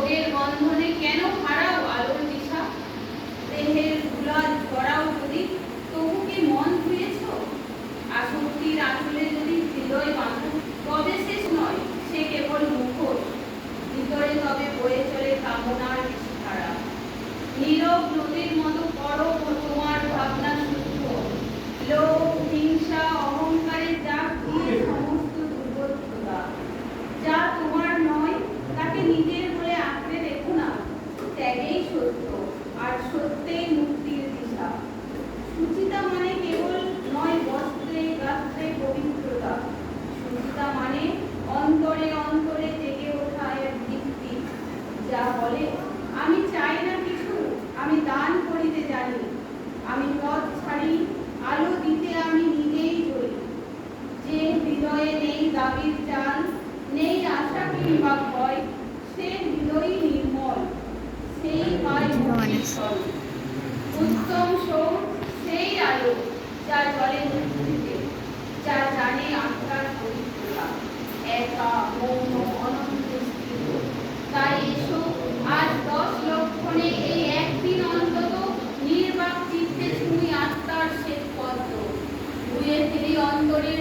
রোগের বন্ধনে কেন হারাও আলোর দিশা? দেহের ধুলা ধরাও যদি, তবু কি মন ধুয়েছ? আসক্তির আসলে যদি হৃদয় বাঁধো, তবে শেষ নয়, সে কেবল মুখোশ ভিতরে তবে বয়ে চলে কামনার কিছু ধারা নীরব নদীর মতো করো মানে মানে দান করিতে জানি। আমি পথ ছাড়ি, আলো দিতে আমি নিজেই ধরি। যে হৃদয়ে নেই দাবির চাল, নেই আশা কিংবা ভয় সে হৃদয়ই নির্মল সেই পায় মুক্তির ফল। উত্তম সৌ সেই আলো যা জলে মুক্তিতে যা জানে আত্মার পবিত্রতা। একা মৌন অনন্ত স্থির। তাই এসো, আজ দশ লক্ষণে এই একদিন অন্তত নির্বাক চিত্তে ছুঁই আত্মার শ্বেত পদ্ম। ধুয়ে ফেলি অন্তরের